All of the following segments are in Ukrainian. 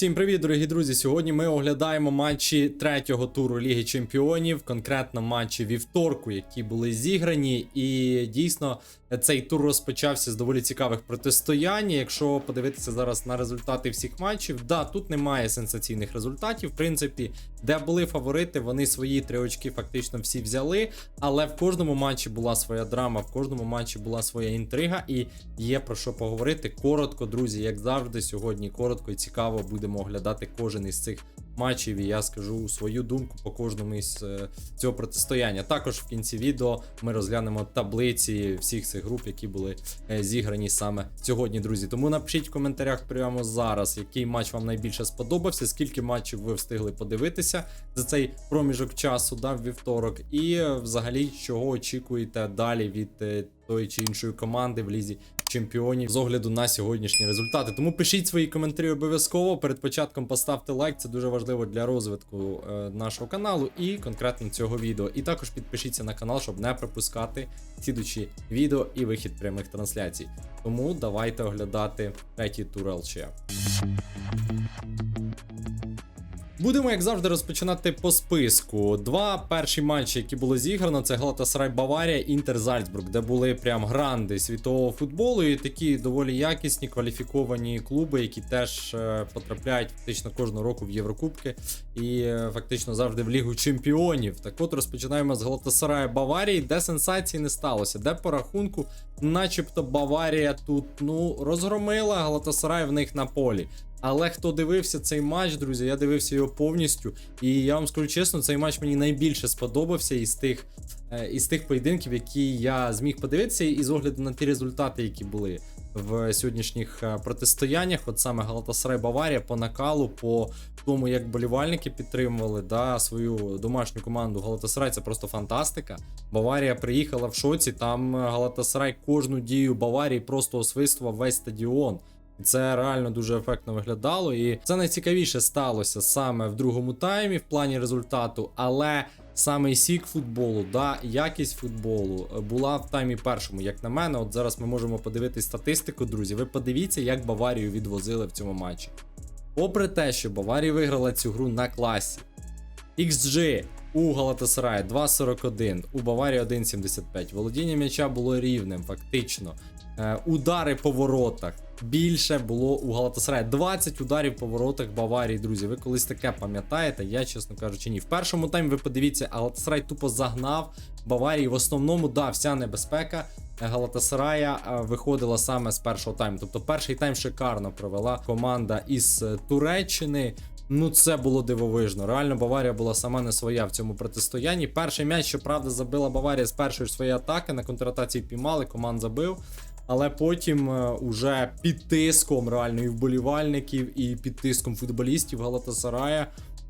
Всім привіт, дорогі друзі! Сьогодні ми оглядаємо матчі третього туру Ліги Чемпіонів, конкретно матчі вівторку, які були зіграні. І дійсно цей тур розпочався з доволі цікавих протистоянь. Якщо подивитися зараз на результати всіх матчів, да, тут немає сенсаційних результатів. В принципі, де були фаворити, вони свої три очки фактично всі взяли. Але в кожному матчі була своя драма, в кожному матчі була своя інтрига, і є про що поговорити. Коротко, друзі, як завжди, сьогодні коротко і цікаво будемо оглядати кожен із цих матчів. І я скажу свою думку по кожному із е, цього протистояння. Також в кінці відео ми розглянемо таблиці всіх цих груп, які були е, зіграні саме сьогодні, друзі. Тому напишіть в коментарях прямо зараз, який матч вам найбільше сподобався, скільки матчів ви встигли подивитися за цей проміжок часу, да, в вівторок, і взагалі чого очікуєте далі від е, тої чи іншої команди в лізі чемпіонів з огляду на сьогоднішні результати. Тому пишіть свої коментарі обов'язково. Перед початком поставте лайк, це дуже важливо для розвитку е, нашого каналу і конкретно цього відео. І також підпишіться на канал, щоб не пропускати слідучі відео і вихід прямих трансляцій. Тому давайте оглядати третій тур ЛЧ. Будемо, як завжди, розпочинати по списку. Два перші матчі, які були зіграно, це Галатасарай Баварія, Інтер Зальцбург, де були прям гранди світового футболу і такі доволі якісні кваліфіковані клуби, які теж е, потрапляють фактично кожного року в Єврокубки і е, фактично завжди в Лігу Чемпіонів. Так от розпочинаємо з Галатасарая Баварії, де сенсації не сталося, де по рахунку, начебто, Баварія тут ну розгромила Галатасарай в них на полі. Але хто дивився цей матч, друзі, я дивився його повністю. І я вам скажу чесно, цей матч мені найбільше сподобався із тих е, із тих поєдинків, які я зміг подивитися, і з огляду на ті результати, які були в сьогоднішніх е, протистояннях. От саме Галатасарай Баварія по накалу, по тому, як болівальники підтримували да, свою домашню команду Галатасарай, це просто фантастика. Баварія приїхала в шоці. Там Галатасарай кожну дію Баварії просто освистував весь стадіон. Це реально дуже ефектно виглядало, і це найцікавіше сталося саме в другому таймі в плані результату, але саме сік футболу, да, якість футболу була в таймі першому, як на мене. От зараз ми можемо подивитись статистику, друзі. Ви подивіться, як Баварію відвозили в цьому матчі. Попри те, що Баварія виграла цю гру на класі. XG у Галатасараї 2.41, у Баварії 1.75. Володіння м'яча було рівним, фактично. Е, удари по воротах. Більше було у Галатасараї. 20 ударів по воротах Баварії, друзі. Ви колись таке пам'ятаєте? Я, чесно кажучи, ні. В першому таймі ви подивіться, Галатасарай тупо загнав Баварії. В основному, да, вся небезпека. Галатасарая е, виходила саме з першого тайму. Тобто перший тайм шикарно провела команда із е, Туреччини. Ну, це було дивовижно. Реально, Баварія була сама не своя в цьому протистоянні. Перший м'яч, щоправда, забила Баварія з першої своєї атаки. На контратації піймали, команд забив. Але потім е, уже під тиском реально і вболівальників, і під тиском футболістів Галатасарая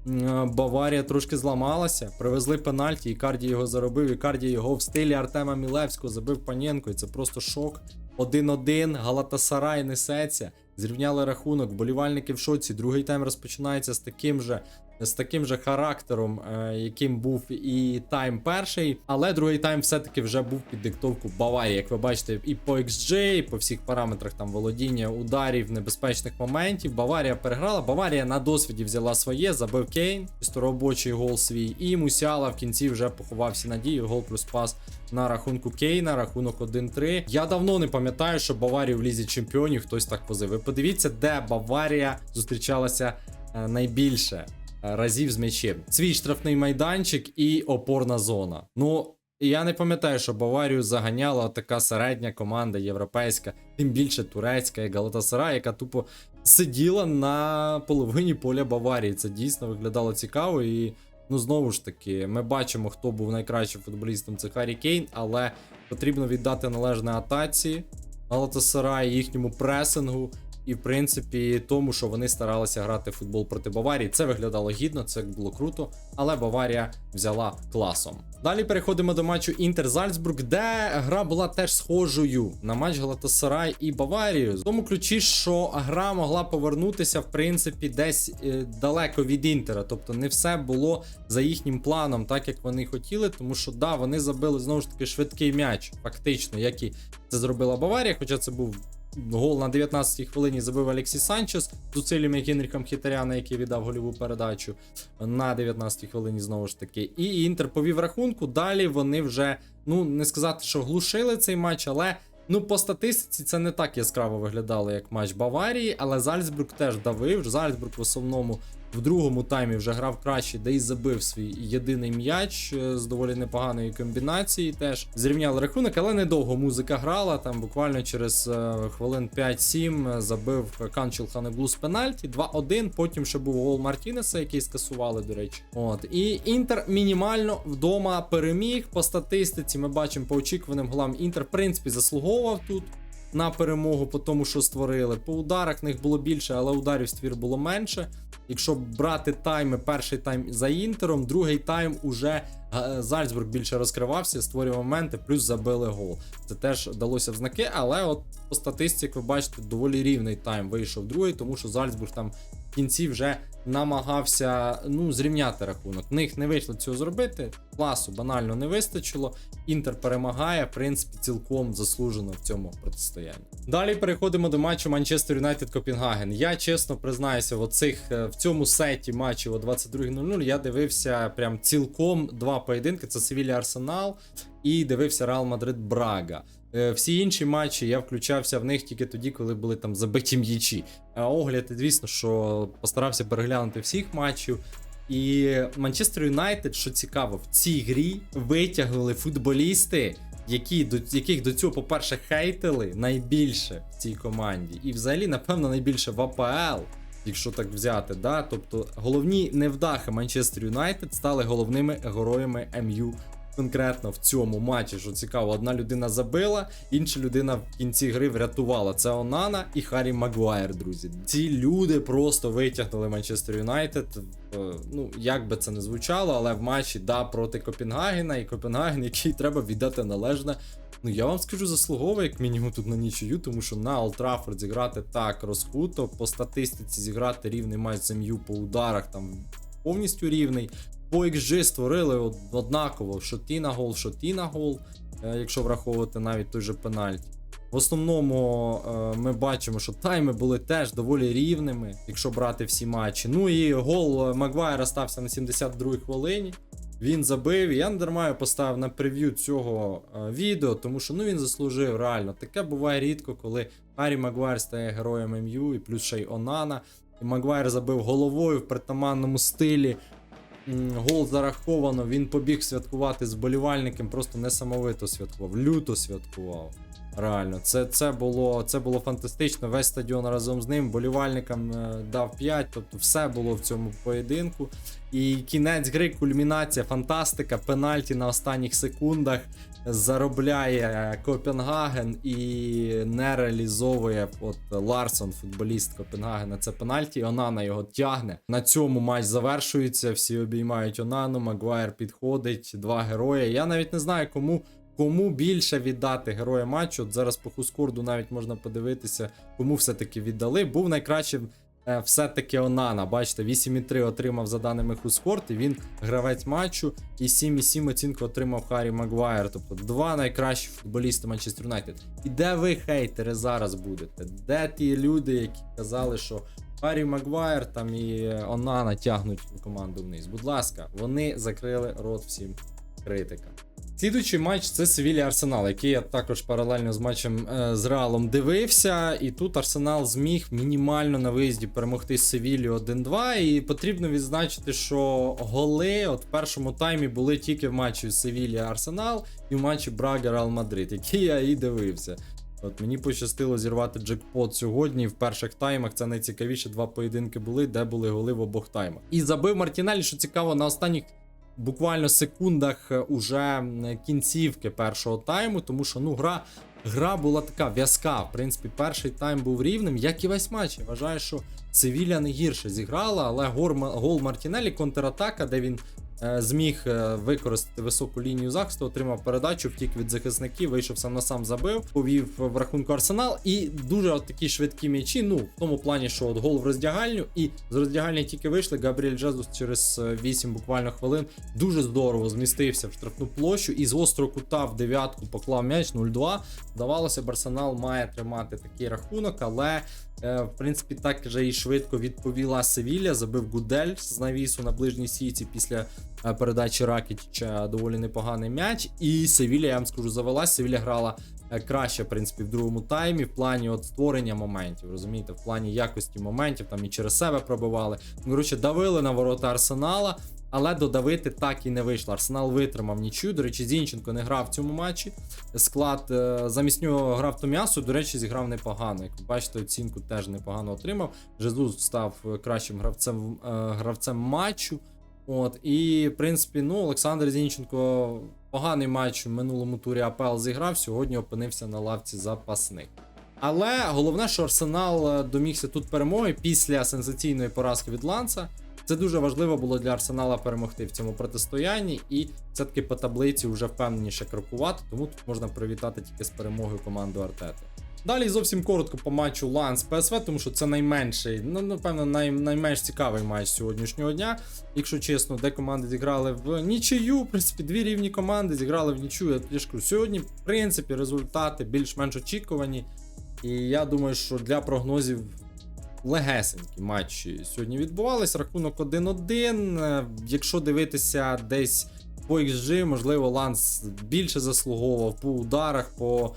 е, Баварія трошки зламалася. Привезли пенальті, і Карді його заробив. І Карді його в стилі Артема Мілевського забив Панєнко. І це просто шок. 1-1, Галатасарай несеться. Зрівняли рахунок, вболівальники в шоці. Другий тайм розпочинається з таким же. З таким же характером, е, яким був і тайм перший, але другий тайм все-таки вже був під диктовку Баварії. Як ви бачите, і по XG, і по всіх параметрах там володіння ударів, небезпечних моментів. Баварія переграла. Баварія на досвіді взяла своє, забив Кейн, робочий гол свій. І Мусяла в кінці вже поховався надію. Гол плюс пас на рахунку Кейна, рахунок 1-3. Я давно не пам'ятаю, що Баварію в лізі чемпіонів хтось так возив. Ви подивіться, де Баварія зустрічалася е, найбільше разів з м'ячем. Свій штрафний майданчик і опорна зона. Ну. Я не пам'ятаю, що Баварію заганяла така середня команда європейська, тим більше турецька, як Галатасарай, яка тупо сиділа на половині поля Баварії. Це дійсно виглядало цікаво. І ну знову ж таки, ми бачимо, хто був найкращим футболістом. Це Харі Кейн, але потрібно віддати належне атаці Галатасарай, їхньому пресингу. І, в принципі, тому, що вони старалися грати в футбол проти Баварії. Це виглядало гідно, це було круто, але Баварія взяла класом. Далі переходимо до матчу Інтер Зальцбург, де гра була теж схожою на матч Галатасарай і Баварію. В тому ключі, що гра могла повернутися, в принципі, десь е, далеко від Інтера. Тобто не все було за їхнім планом, так як вони хотіли. Тому що да, вони забили знову ж таки швидкий м'яч, фактично, як і це зробила Баварія, хоча це був Гол на 19-й хвилині забив Алексі Санчес з усиллями Генріхом Хітаряна, який віддав гольову передачу на 19-й хвилині знову ж таки. І Інтер повів рахунку. Далі вони вже, ну не сказати, що глушили цей матч, але ну по статистиці це не так яскраво виглядало, як матч Баварії. Але Зальцбург теж давив. Зальцбург в основному в другому таймі вже грав краще, де й забив свій єдиний м'яч е, з доволі непоганої комбінації. Теж зрівняли рахунок, але недовго музика грала. Там буквально через е, хвилин 5-7 забив Канчел Ханеглу з пенальті. 2-1. Потім ще був гол Мартінеса, який скасували, до речі. От і Інтер мінімально вдома переміг. По статистиці ми бачимо по очікуваним голам. Інтер, в принципі, заслуговував тут на перемогу по тому, що створили. По ударах них було більше, але ударів ствір було менше. Якщо брати тайми, перший тайм за інтером, другий тайм уже е, Зальцбург більше розкривався, створював моменти, плюс забили гол. Це теж далося в знаки, але от по статистиці, ви бачите, доволі рівний тайм вийшов другий, тому що Зальцбург там в кінці вже намагався ну, зрівняти рахунок. В них не вийшло цього зробити. Класу банально не вистачило. Інтер перемагає, в принципі, цілком заслужено в цьому протистоянні. Далі переходимо до матчу Манчестер Юнайтед Копенгаген. Я чесно признаюся, в оцих е, в цьому сеті матчів о 22.00 я дивився прям цілком два поєдинки: це Севілля Арсенал і дивився Реал Мадрид Брага. Е, Всі інші матчі я включався в них тільки тоді, коли були там забиті м'ячі. А огляд, звісно, що постарався переглянути всіх матчів. І Манчестер Юнайтед, що цікаво, в цій грі витягнули футболісти, які до яких до цього, по-перше, хейтили найбільше в цій команді. І взагалі, напевно, найбільше в АПЛ, якщо так взяти. Да? Тобто головні невдахи Манчестер Юнайтед стали головними героями МЮ конкретно в цьому матчі, що цікаво, одна людина забила, інша людина в кінці гри врятувала. Це Онана і Харі Магуайр, друзі. Ці люди просто витягнули Манчестер Юнайтед. е, Ну, як би це не звучало, але в матчі да проти Копенгагена, і Копенгаген, який треба віддати належне. Ну, я вам скажу, заслуговує, як мінімум тут на нічию, тому що на Олд Траффорд зіграти так розкуто, по статистиці зіграти рівний матч з МЮ по ударах там повністю рівний. По XG створили од- однаково шоті на гол, шоті на гол, е, якщо враховувати навіть той же пенальті. В основному е, ми бачимо, що тайми були теж доволі рівними, якщо брати всі матчі. Ну і гол е, Магуайра стався на 72-й хвилині. Він забив. Я не поставив на прев'ю цього відео, тому що ну він заслужив реально. Таке буває рідко, коли Харі Магуайр стає героєм МЮ, і плюс ще й Онана. І Магуайр забив головою в притаманному стилі. Гол зараховано, він побіг святкувати з болівальником, просто несамовито святкував, люто святкував. Реально, це, це, було, це було фантастично. Весь стадіон разом з ним. Болівальникам е, дав 5, тобто все було в цьому поєдинку. І кінець гри, кульмінація, фантастика, пенальті на останніх секундах заробляє Копенгаген і не реалізовує от Ларсон, футболіст Копенгагена. Це пенальті. Онана його тягне. На цьому матч завершується. Всі обіймають Онану. Магуайр підходить. Два герої. Я навіть не знаю, кому. Кому більше віддати героя матчу? От зараз по Хускорду навіть можна подивитися, кому все-таки віддали. Був найкращим е, все-таки Онана. Бачите, 8,3 отримав за даними Хускорд, і він гравець матчу. І 7,7 оцінку отримав Харі Магуайр. Тобто два найкращі футболісти Манчестер Юнайтед. І де ви, хейтери, зараз будете? Де ті люди, які казали, що Харі Магуайр там і Онана тягнуть команду вниз? Будь ласка, вони закрили рот всім критикам. Слідуючий матч це Севілля Арсенал, який я також паралельно з матчем е, з Реалом дивився. І тут Арсенал зміг мінімально на виїзді перемогти Севіллю 1-2. І потрібно відзначити, що голи от в першому таймі були тільки в матчі Севілля Арсенал і в матчі Брага Реал Мадрид, який я і дивився. От мені пощастило зірвати джекпот сьогодні. В перших таймах це найцікавіші два поєдинки були, де були голи в обох таймах. І забив Мартінелі, що цікаво, на останніх буквально секундах е, уже кінцівки першого тайму, тому що ну гра. Гра була така в'язка. В принципі, перший тайм був рівним, як і весь матч. Я вважаю, що Севілля не гірше зіграла, але гол Мартінелі, контратака, де він зміг е, використати високу лінію захисту, отримав передачу, втік від захисників, вийшов сам на сам забив, повів в рахунку арсенал. І дуже от такі швидкі м'ячі. Ну, в тому плані, що от гол в роздягальню, і з роздягальні тільки вийшли. Габріель Джезус через е, 8 буквально хвилин дуже здорово змістився в штрафну площу і з острого кута в дев'ятку поклав м'яч 0-2. Здавалося, б, Арсенал має тримати такий рахунок, але е, в принципі так же і швидко відповіла Севілля. Забив Гудель з навісу на ближній сіці після е, передачі Ракітіча доволі непоганий м'яч. І Севілля, я вам скажу, завелась. Севілля грала е, краще, в принципі, в другому таймі, в плані от створення моментів. Розумієте, в плані якості моментів, там і через себе пробивали. Коротше, давили на ворота Арсенала. Але додавити так і не вийшло. Арсенал витримав нічю. До речі, Зінченко не грав в цьому матчі. Склад е, замість нього грав Том'ясу. До речі, зіграв непогано. Як ви бачите, оцінку теж непогано отримав. Жезус став е, кращим гравцем, е, гравцем матчу. От, і, в принципі, ну, Олександр Зінченко поганий матч в минулому турі АПЛ зіграв. Сьогодні опинився на лавці запасних. Але головне, що Арсенал е, домігся тут перемоги після сенсаційної поразки від Ланса. Це дуже важливо було для Арсенала перемогти в цьому протистоянні, і все-таки по таблиці вже впевненіше крокувати, тому тут можна привітати тільки з перемогою команду Артети. Далі зовсім коротко по матчу Ланс ПСВ, тому що це найменший, ну напевно, най, найменш цікавий матч сьогоднішнього дня. Якщо чесно, де команди зіграли в нічию, в принципі, дві рівні команди зіграли в нічию. Я ж сьогодні, в принципі, результати більш-менш очікувані. І я думаю, що для прогнозів легесенькі матчі сьогодні відбувались. Рахунок 1-1. Е, Якщо дивитися десь по XG, можливо, Ланс більше заслуговував по ударах, по,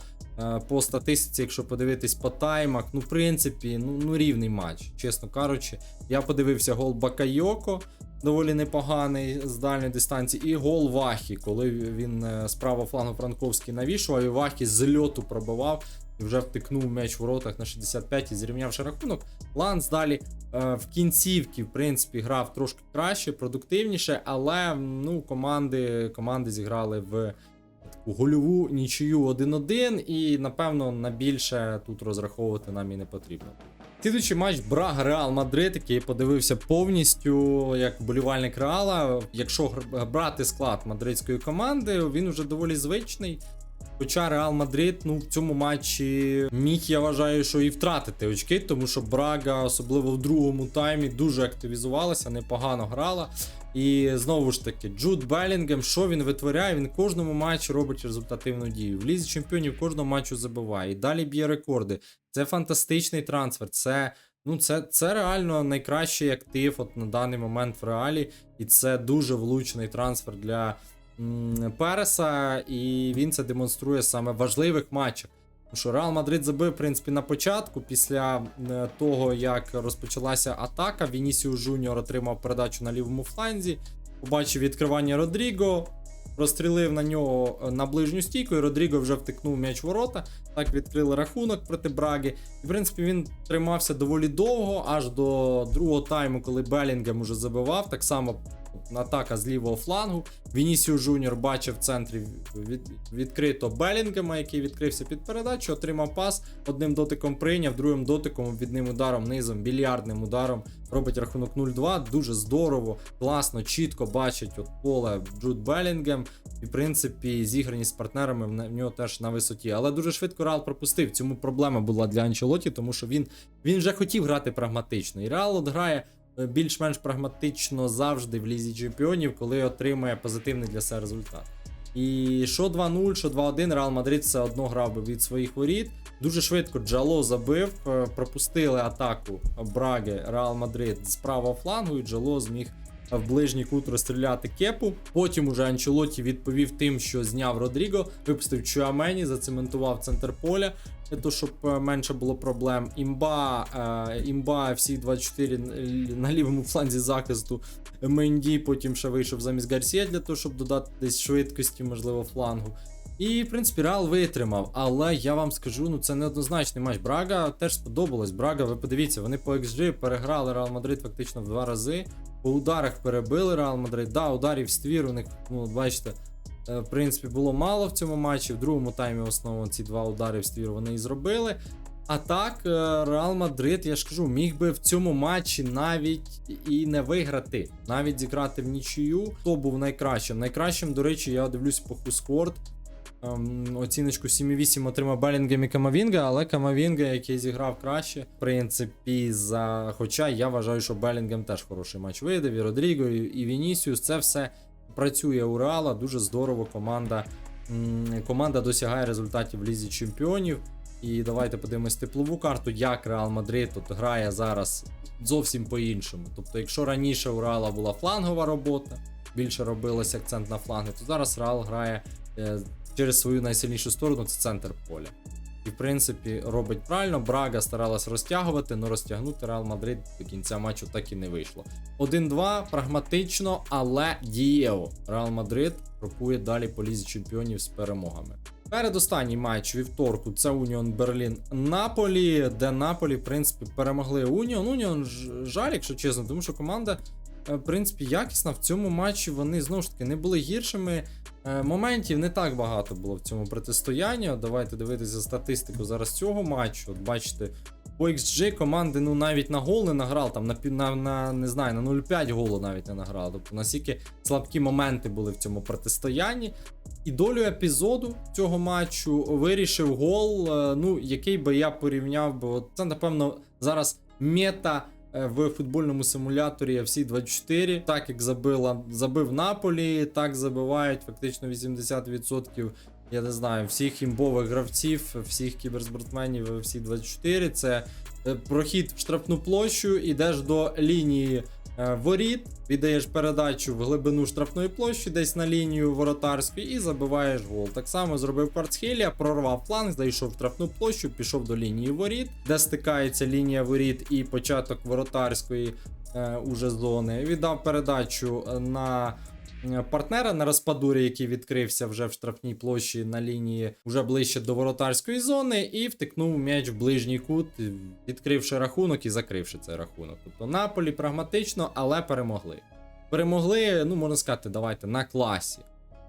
по статистиці, якщо подивитись по таймах. Ну, в принципі, ну, ну рівний матч, чесно кажучи. Я подивився гол Бакайоко. Доволі непоганий з дальньої дистанції, і гол Вахі, коли він е, з правого флангу Франковський навішував, і Вахі з льоту пробивав і вже втикнув м'яч в воротах на 65 і зрівнявши рахунок. Ланс далі е, в кінцівці, в принципі, грав трошки краще, продуктивніше, але ну, команди, команди зіграли в гольову нічию 1-1, і напевно на більше тут розраховувати нам і не потрібно. Слідуючий матч Брага Реал Мадрид, який подивився повністю як болівальник Реала. Якщо брати склад мадридської команди, він вже доволі звичний. Хоча Реал Мадрид ну, в цьому матчі міг, я вважаю, що і втратити очки, тому що Брага, особливо в другому таймі, дуже активізувалася, непогано грала. І знову ж таки, Джуд Белінгем, що він витворяє? Він кожному матчі робить результативну дію. В лізі чемпіонів кожного матчу забиває. І далі б'є рекорди. Це фантастичний трансфер. Це, ну, це, це реально найкращий актив от на даний момент в реалі. І це дуже влучний трансфер для Переса. І він це демонструє саме в важливих матчах. Тому що Реал Мадрид забив, в принципі, на початку, після е, того, як розпочалася атака, Вінісіус Жуніор отримав передачу на лівому фланзі, побачив відкривання Родріго, розстрілив на нього е, на ближню стійку, і Родріго вже втикнув м'яч ворота. Так відкрили рахунок проти Браги. І, в принципі, він тримався доволі довго, аж до другого тайму, коли Белінгем уже забивав. Так само атака з лівого флангу. Вінісіо Жуніор бачив в центрі від, відкрито Белінгема, який відкрився під передачу, отримав пас, одним дотиком прийняв, другим дотиком відним ударом низом, більярдним ударом робить рахунок 0-2. Дуже здорово, класно, чітко бачить от поле Джуд Белінгем. І, в принципі, зіграність з партнерами в нього теж на висоті. Але дуже швидко Реал пропустив. Цьому проблема була для Анчелоті, тому що він, він вже хотів грати прагматично. І Реал от грає більш-менш прагматично завжди в лізі чемпіонів, коли отримує позитивний для себе результат. І що 2-0, що 2-1, Реал Мадрид все одно грав би від своїх воріт. Дуже швидко Джало забив, е, пропустили атаку Браги Реал Мадрид з правого флангу, і Джало зміг в ближній кут розстріляти кепу. Потім уже Анчелоті відповів тим, що зняв Родріго, випустив Чуамені, зацементував центр поля для того, щоб е, менше було проблем. Імба, е, імба всі 24 на лівому фланзі захисту. Менді потім ще вийшов замість Гарсія для того, щоб додати десь швидкості, можливо, флангу. І, в принципі, Реал витримав. Але я вам скажу, ну це неоднозначний матч. Брага теж сподобалось. Брага, ви подивіться, вони по XG переграли Реал Мадрид фактично в два рази. По ударах перебили Реал Мадрид. Да, ударів ствір у них, ну, бачите, в принципі, було мало в цьому матчі. В другому таймі в основному ці два удари в ствір вони і зробили. А так, е, Реал Мадрид, я ж кажу, міг би в цьому матчі навіть і не виграти, навіть зіграти в нічию. Хто був найкращим? Найкращим, до речі, я дивлюсь по Хускорт. Ем, оціночку 7,8 отримав Белінгем і Камавінга, але Камавінга, який зіграв краще, в принципі, за. Хоча я вважаю, що Белінгем теж хороший матч видав, і Родріго, і Вінісіус. Це все працює у Реала. Дуже здорово. Команда, команда досягає результатів в Лізі Чемпіонів. І давайте подивимось теплову карту, як Реал Мадрид тут грає зараз зовсім по-іншому. Тобто, якщо раніше у Реала була флангова робота, більше робилось акцент на фланги, то зараз Реал грає е, через свою найсильнішу сторону, це центр поля. І в принципі робить правильно. Брага старалась розтягувати, але розтягнути Реал Мадрид до кінця матчу так і не вийшло. 1-2, прагматично, але дієво. Реал Мадрид крокує далі по лізі чемпіонів з перемогами. Передостанній матч вівторку це Уніон Берлін Наполі, де Наполі, в принципі, перемогли Уніон. Уніон жаль, якщо чесно, тому що команда, е, в принципі, якісна. В цьому матчі вони знову ж таки не були гіршими. Е, Моментів не так багато було в цьому протистоянні. От Давайте дивитися статистику зараз цього матчу. От бачите, по XG команди ну навіть на гол не награв, там на, на, на не знаю, на 0,5 голу навіть не награв. Тобто настільки слабкі моменти були в цьому протистоянні. І долю епізоду цього матчу вирішив гол, е, ну, який би я порівняв би. От це, напевно, зараз мета в футбольному симуляторі FC 24. Так як забила, забив Наполі, так забивають фактично 80%. Я не знаю, всіх імбових гравців, всіх кіберспортсменів FC 24. Це е, прохід в штрафну площу, ідеш до лінії е, воріт, віддаєш передачу в глибину штрафної площі, десь на лінію воротарської, і забиваєш гол. Так само зробив Кварцхелія, прорвав фланг, зайшов в штрафну площу, пішов до лінії воріт, де стикається лінія воріт і початок воротарської е, уже зони. Віддав передачу е, на. Е, Партнера на розпадурі, який відкрився вже в штрафній площі на лінії вже ближче до воротарської зони, і втикнув м'яч в ближній кут, відкривши рахунок і закривши цей рахунок. Тобто Наполі прагматично, але перемогли. Перемогли, ну можна сказати, давайте на класі.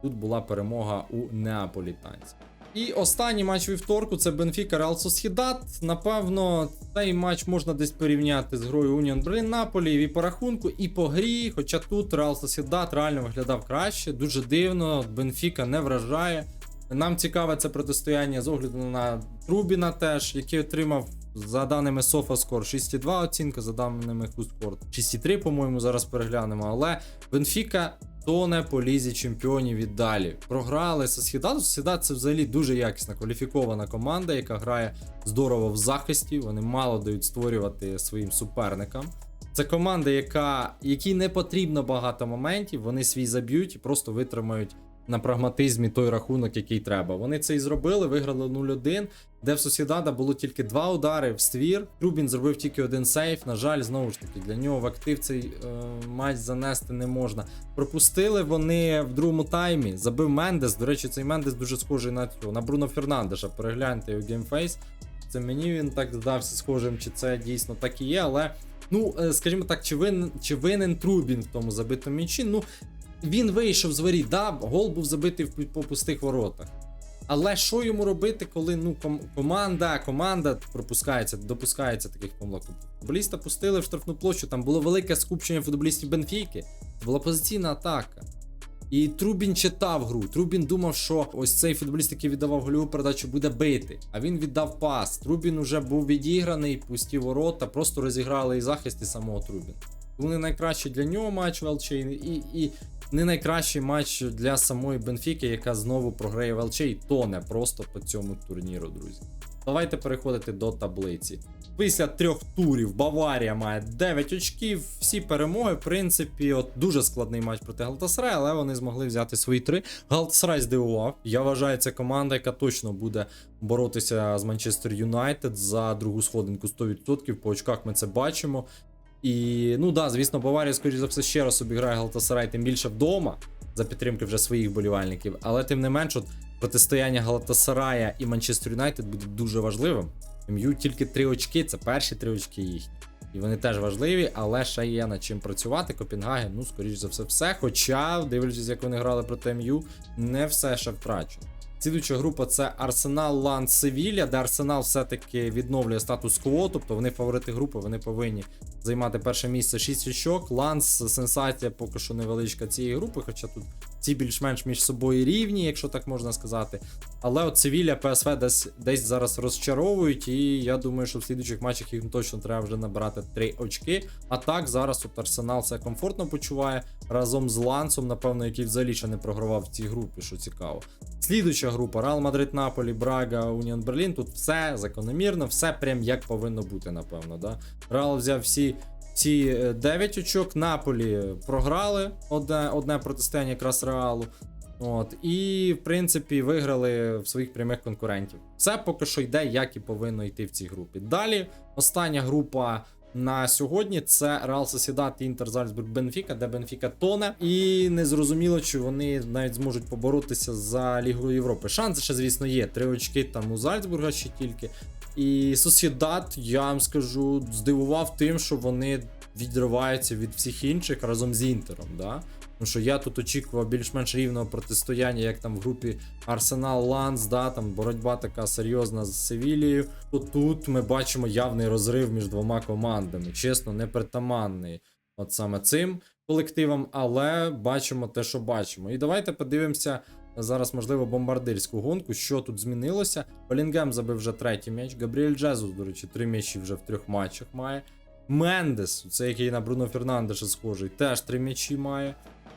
Тут була перемога у неаполітанців. І останній матч вівторку це Бенфіка Реал Сосхідат. Напевно, цей матч можна десь порівняти з грою Уніон Берлін Наполі і по рахунку, і по грі. Хоча тут Реал Сосхідат реально виглядав краще. Дуже дивно. Бенфіка не вражає. Нам цікаве це протистояння з огляду на Трубіна теж, який отримав за даними SofaScore 6,2 оцінка, за даними HuScore 6,3, по-моєму, зараз переглянемо. Але Бенфіка тоне по лізі чемпіонів і далі. Програли Сосхідат. Сосхідат це взагалі дуже якісна кваліфікована команда, яка грає здорово в захисті. Вони мало дають створювати своїм суперникам. Це команда, яка, якій не потрібно багато моментів, вони свій заб'ють і просто витримають на прагматизмі той рахунок, який треба. Вони це і зробили, виграли 0-1, де в Сосідада було тільки два удари в ствір. Трубін зробив тільки один сейф. На жаль, знову ж таки, для нього в актив цей е, матч занести не можна. Пропустили вони в другому таймі. Забив Мендес. До речі, цей Мендес дуже схожий на цього, на Бруно Фернандеша. Перегляньте його геймфейс. Це мені він так здався схожим, чи це дійсно так і є, але. Ну, е, скажімо так, чи винен, чи винен Трубін в тому забитому м'ячі? Ну, він вийшов з воріт, да, гол був забитий по пустих воротах. Але що йому робити, коли ну, ком- команда, команда пропускається, допускається таких помилок? Футболіста пустили в штрафну площу, там було велике скупчення футболістів Бенфіки, це була позиційна атака. І Трубін читав гру. Трубін думав, що ось цей футболіст, який віддавав гольову передачу, буде бити. А він віддав пас. Трубін уже був відіграний, пусті ворота, просто розіграли і захист, і самого Трубіна. Був не найкращий для нього матч в ЛЧ, і, і не найкращий матч для самої Бенфіки, яка знову програє в ЛЧ і тоне просто по цьому турніру, друзі. Давайте переходити до таблиці. Після трьох турів Баварія має 9 очків, всі перемоги. В принципі, от дуже складний матч проти Галтасарай, але вони змогли взяти свої три. Галтасарай здивував. Я вважаю, це команда, яка точно буде боротися з Манчестер Юнайтед за другу сходинку 100%. По очках ми це бачимо. І ну да, звісно, Баварія, скоріш за все, ще раз обіграє Галатасарай, тим більше вдома за підтримки вже своїх болівальників. Але тим не менш, от протистояння Галатасарая і Манчестер Юнайтед буде дуже важливим. МЮ тільки три очки, це перші три очки їхні. І вони теж важливі, але ще є над чим працювати. Копенгаген, ну, скоріш за все, все. Хоча, дивлячись, як вони грали проти МЮ, не все ще втрачено. Слідуюча група це Арсенал Лан Севілля, де Арсенал все-таки відновлює статус-кво, тобто вони фаворити групи, вони повинні займати перше місце 6 очок. Ланс сенсація поки що невеличка цієї групи, хоча тут ці більш-менш між собою рівні, якщо так можна сказати. Але от Севілля, ПСВ десь, десь зараз розчаровують, і я думаю, що в слідуючих матчах їм точно треба вже набирати 3 очки. А так зараз от Арсенал це комфортно почуває разом з Лансом, напевно, який взагалі ще не програвав в цій групі, що цікаво. Слідуюча група Реал Мадрид, Наполі, Брага, Уніон Берлін. Тут все закономірно, все прям як повинно бути, напевно. Да? Реал взяв всі. Ці 9 очок Наполі програли одне, одне протистояння якраз Реалу. От, і, в принципі, виграли в своїх прямих конкурентів. Все поки що йде, як і повинно йти в цій групі. Далі, остання група на сьогодні це Реал Сосідат, Інтер, Зальцбург, Бенфіка, де Бенфіка тоне. І не зрозуміло, чи вони навіть зможуть поборотися за Лігу Європи. Шанси ще, звісно, є. Три очки там у Зальцбурга ще тільки. І Сосідат, я вам скажу, здивував тим, що вони відриваються від всіх інших разом з Інтером. Да? Тому що я тут очікував більш-менш рівного протистояння, як там в групі Арсенал Ланс, да, там боротьба така серйозна з Севілією. То тут ми бачимо явний розрив між двома командами. Чесно, непритаманний от саме цим колективам, але бачимо те, що бачимо. І давайте подивимося зараз, можливо, бомбардирську гонку, що тут змінилося. Белінгем забив вже третій м'яч. Габріель Джезус, до речі, три м'ячі вже в трьох матчах має. Мендес, це який на Бруно Фернандеша схожий, теж три м'ячі має.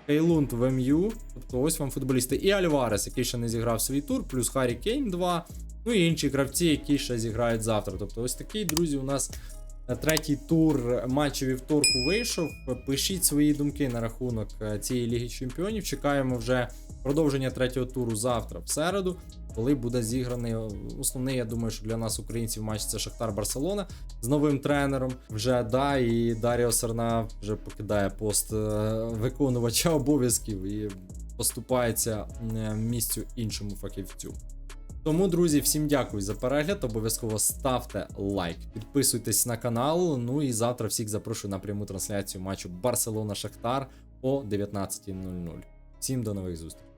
Кейлунд в МЮ, тобто ось вам футболісти. І Альварес, який ще не зіграв свій тур, плюс Харі Кейн 2. Ну і інші гравці, які ще зіграють завтра. Тобто, ось такий, друзі, у нас третій тур матчу вівторку вийшов. Пишіть свої думки на рахунок е, цієї Ліги Чемпіонів. Чекаємо вже продовження третього туру завтра, в середу, коли буде зіграний е, основний, я думаю, що для нас, українців, матч це Шахтар Барселона з новим тренером. Вже да, і Даріо Серна вже покидає пост е, виконувача обов'язків і поступається е, місцю іншому фахівцю. Тому, друзі, всім дякую за перегляд. Обов'язково ставте лайк, підписуйтесь на канал. Ну і завтра всіх запрошую на пряму трансляцію матчу Барселона-Шахтар о 19.00. Всім до нових зустрічей.